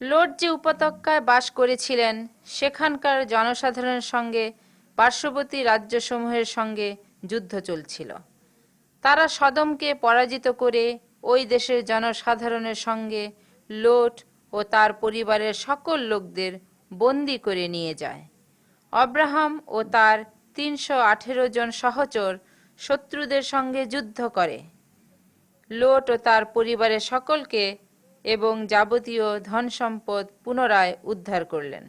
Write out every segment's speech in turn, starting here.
Note যে উপত্যকায় বাস করেছিলেন, সেখানকার জনসাধারণের সঙ্গে পার্শ্ববর্তী রাজ্যসমূহের সঙ্গে যুদ্ধ চলছিল। তারা সদমকে পরাজিত করে ওই দেশের জনসাধারণের সঙ্গে লোট ও তার পরিবারের সকল লোকদের বন্দি করে নিয়ে যায়। অব্রাহাম ও তার তিনশো আঠেরো জন সহচর শত্রুদের সঙ্গে যুদ্ধ করে। লোট ও তার পরিবারের সকলকে এবং যাবতীয় ধন সম্পদ পুনরায় উদ্ধার করলেন।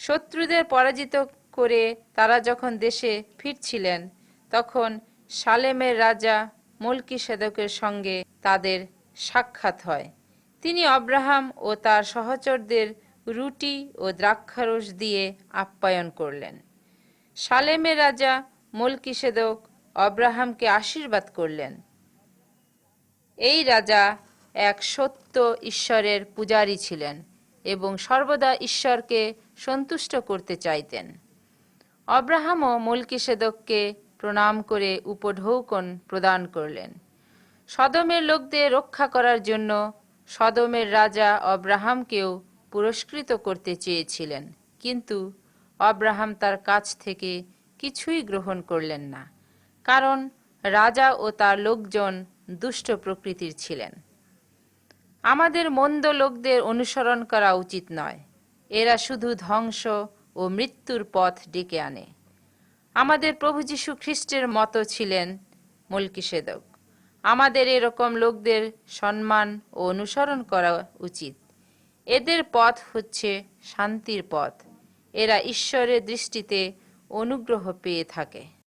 শত্রুদের পরাজিত করে তারা যখন দেশে ফিরছিলেন, তখন সালেমের রাজা মলকি সেদকের সঙ্গে তাদের সাক্ষাৎ হয়। তিনি অব্রাহাম ও তার সহচরদের রুটি ও দ্রাক্ষারস দিয়ে আপ্যায়ন করলেন। সালেমের রাজা মলকি সেদক অব্রাহামকে আশীর্বাদ করলেন। এই রাজা এক সত্য ঈশ্বরের পূজারী ছিলেন এবং সর্বদা ঈশ্বরকে সন্তুষ্ট করতে চাইতেন। অব্রাহামও মলকিসেদককে প্রণাম করে উপঢৌকন প্রদান করলেন। সদমের লোকদের রক্ষা করার জন্য সদমের রাজা অব্রাহামকেও পুরস্কৃত করতে চেয়েছিলেন, কিন্তু অব্রাহাম তার কাছ থেকে কিছুই গ্রহণ করলেন না, কারণ রাজা ও তার লোকজন দুষ্ট প্রকৃতির ছিলেন। আমাদের মন্দ লোকদের অনুসরণ করা উচিত নয়। এরা শুধু ধ্বংস ও মৃত্যুর পথ ডেকে আনে। আমাদের প্রভু যীশু খ্রিস্টের মতো ছিলেন মলকিসেদক। আমাদের এরকম লোকদের সম্মান ও অনুসরণ করা উচিত। এদের পথ হচ্ছে শান্তির পথ। এরা ঈশ্বরের দৃষ্টিতে অনুগ্রহ পেয়ে থাকে।